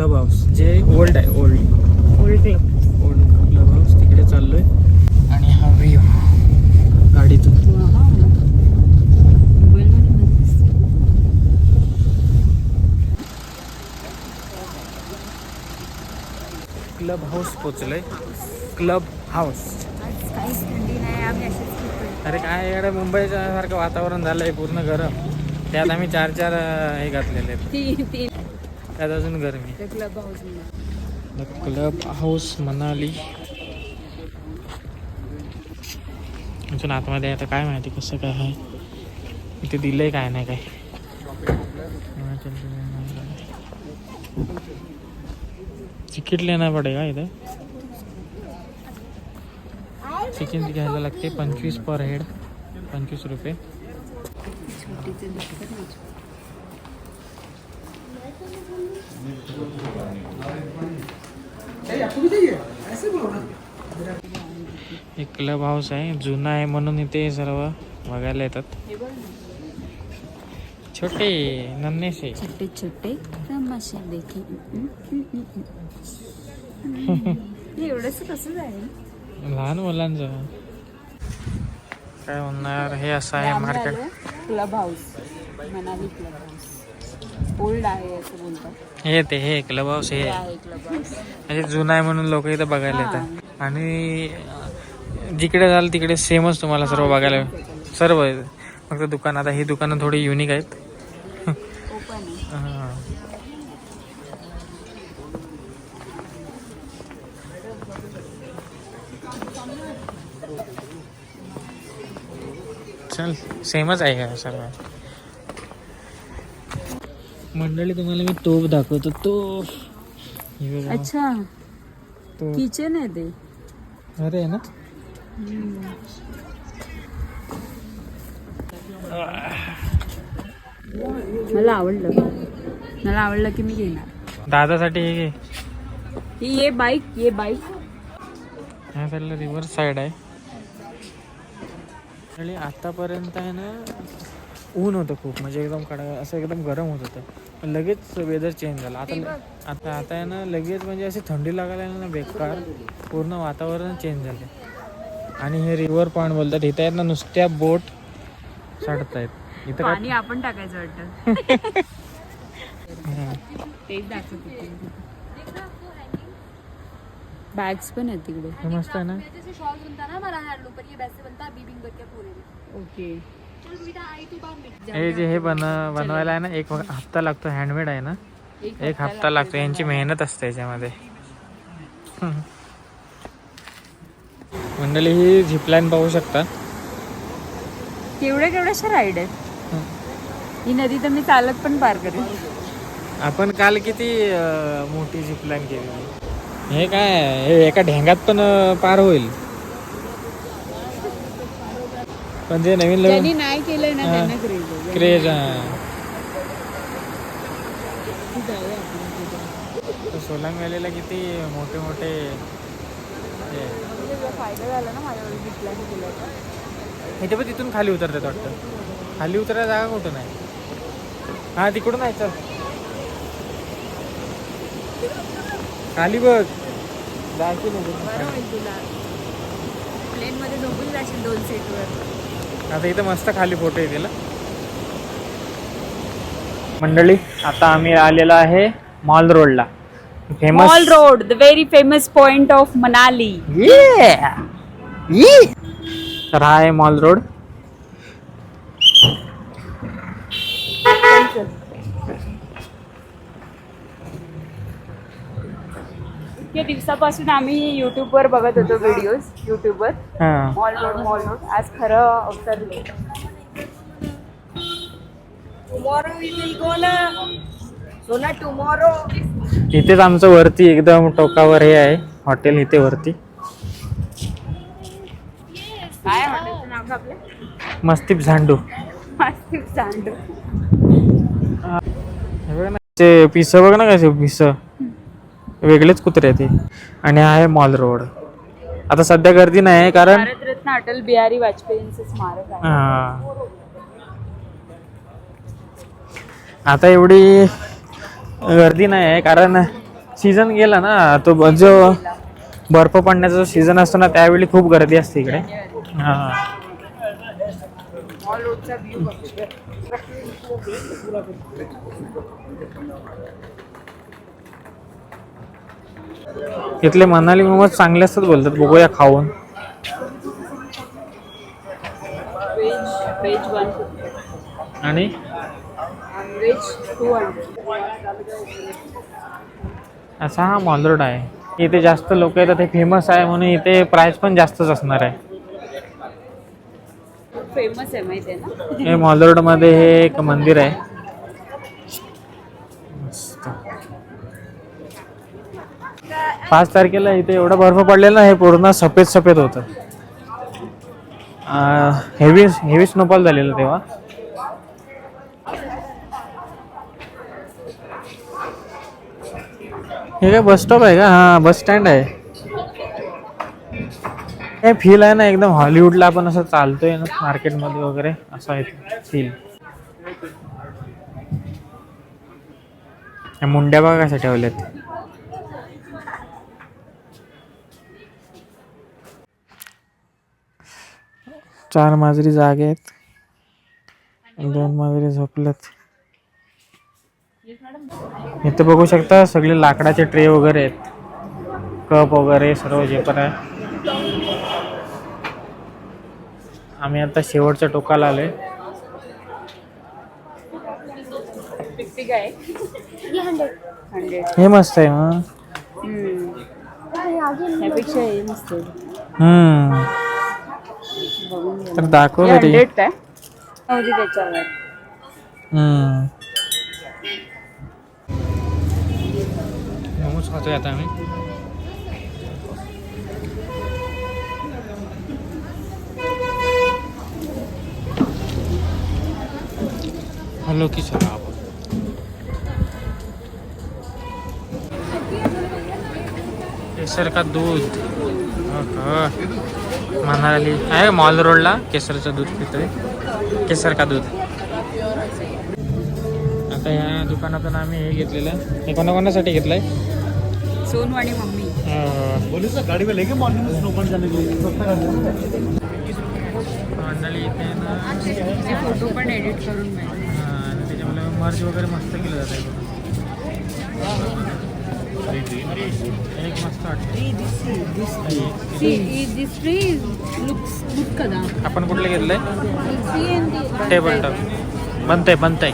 Club house जे old आहे old old club old club house तिकडे चाललोय. आणि हा व्ह्यू गाडीतून. Club house पोचलोय. Club house. अरे काय इकडे मुंबईच्या सारखं वातावरण झालंय पूर्ण गरम. त्यात आम्ही चार चार हे घातलेले त्यात अजून गरमी. The club house Manali. अजून आतमध्ये आता काय माहिती कसं काय आहे. इथे दिलंय काय नाही काय. तिकीट लेना पडेगा इथं? तिकीट घ्यायला लागते पंचवीस पर हेड पंचवीस रुपये. एक क्लब हाऊस आहे जुना आहे म्हणून इथे सर्व बघायला येतात. छोटे नन्हेसे. छोटे छोटे तमाशे देखे एवढंच कसं जाईल लहान मुलांचं. काय म्हणणार हे असं आहे market club house Manali club house old आहे असं बोलतात हे ते हे क्लब हाऊस हे. म्हणजे जुना आहे म्हणून लोक इथं बघायला येतात. आणि जिकडे जाल तिकडे सेमच तुम्हाला सर्व बघायला सर्व. फक्त दुकान आता ही दुकानं थोडी युनिक आहेत. चल सेमच आहे सर्व? मंडळी तुम्हाला मी तोफ दाखवतो. तोफ. हे बघा, अच्छा. तोफ. किचन आहे ते. अरे आहे ना? मला आवडलं. मला आवडलं की मी घेणार. दादासाठी हे घे. ही ये बाईक ये बाईक. ह्या साईडला रिव्हर्स साईड आहे. आणि आतापर्यंत आहे ना ऊन होतं खूप. म्हणजे एकदम कडा असं एकदम गरम होत होतं. पण लगेच वेदर चेंज झाला. आता आता आता आहे ना लगेच म्हणजे अशी थंडी लागायला लागली ना बेकार. पूर्ण वातावरण चेंज झाले आणि हे रिव्हर पॉईंट बोलतात इथे आहेत ना नुसत्या बोट चढत आहेत इथं पाणी आपण टाकायचं वाटतं. हं. तेच दाखवते बॅग्स पण आहेत तिकडे. हे मस्त आहे ना? ओके हे जे हे बन बनवायला आहे ना एक हप्ता लागतो हँडमेड आहे ना. एक हप्ता लागतो यांची मेहनत असते याच्यामध्ये. मंडळी ही झिपलाईन पाहू शकता. केवढ्या केवढ्याशा राईड आहेत? ही नदी तर मी चालत पण पार करेन. आपण काल किती अं, मोठी झिपलाईन केली हे काय? हे एका ढेंगात पण अं, पार होईल. पण जे नवीन ज्यांनी नाही केलंय ना. त्यांना क्रेज सोलांग व्हॅलीला किती मोठे मोठे. फायदा झाला ना माझ्या केलं इथे पण तिथून खाली उतरतात वाटतं. खाली उतरायला जागा कुठं नाही? हा तिकडून आहे चल. खाली बघ. जायची नाही प्लेन मध्ये झोपून जाशील दोन सीटवर आता इथं मस्त खाली फोटो येतील. मंडळी आता आम्ही आलेलो आहे मॉल रोडला. Famous mall road the very famous point of Manali तर हा आहे मॉल रोड. इतक्या दिवसापासून आम्ही युट्यूबवर बघत होतो व्हिडिओज युट्यूबवर हा. मॉल रोड मॉल रोड आज खरं अवतरलो इथेच आमचं वरती एकदम टोकावर हे आहे. हॉटेल इथे वरती. काय हॉटेलचं नाव का आपलं? मस्तीप झांडू. हे बघ ना ते पिस बघ ना कसे पिस. वेगळेच कुत्रे आहे ते आणि हा आहे मॉल रोड. आता सध्या गर्दी नाही आहे कारण भारतरत्न अटल बिहारी वाजपेयींचं स्मारक आहे. हा. आता एवढी गर्दी नाही आहे कारण सीझन गेला ना तो ब- जो बर्फ पडण्याचा जो सीझन असतो ना त्यावेळी खूप गर्दी असते इकडे. हा. मॉल रोडचा व्ह्यू बघ इथले मनाली मोमोज चांगले असतात बोलतात बघूया खाऊन. आणि? असा हा मॉल रोड आहे. इथे जास्त लोक येतात हे फेमस आहे म्हणून इथे प्राइस पण जास्तच असणार आहे. फेमस आहे माहिती आहे ना? हे मॉल रोडमध्ये हे एक मंदिर आहे. पाच तारखेला इथे एवढा बर्फ पडलेला हे पूर्ण सफेद सफेद होतं. हेवी हेवी स्नोफॉल झालेलं तेव्हा. हे काय बस स्टॉप आहे का? हा बस स्टँड आहे. हे फील आहे ना एकदम हॉलिवूडला आपण असं चालतोय ना मार्केटमध्ये वगैरे असं आहे फील मुंड्या बघा कशा ठेवल्यात. चार माजरी जागे आहेत. दोन माजरी झोपल्यात इथं बघू शकता सगळे लाकडाचे ट्रे वगैरे आहेत. कप वगैरे सर्व जे पण आहे. आम्ही आता शेवटच्या टोकाला आलोय. हे मस्त आहे मग त्यापेक्षा हे. मस्त आहे. हम्म. तर दाखव हे तरी हंड्रेड काय? नव्हती त्याच्यावर. हम्म. मोमोज खातोय आता आम्ही. हॅलो की आपण केसर का दूध. आहा. मनाली आहे मॉल रोडला केसरचं दूध पितोय केसर का दूध? आता ह्या दुकानातून आम्ही हे घेतलेलं. हे कोणाकोणासाठी घेतलंय? सोनू आणि मम्मी. मंडळी इथे ना फोटो पण एडिट करून हा, त्याच्यामध्ये मर्ज वगैरे मस्त केलं जातं आहे एक मस्त वाटतं आपण कुठलं घेतलंय टेबल टॉप बनतंय बनतंय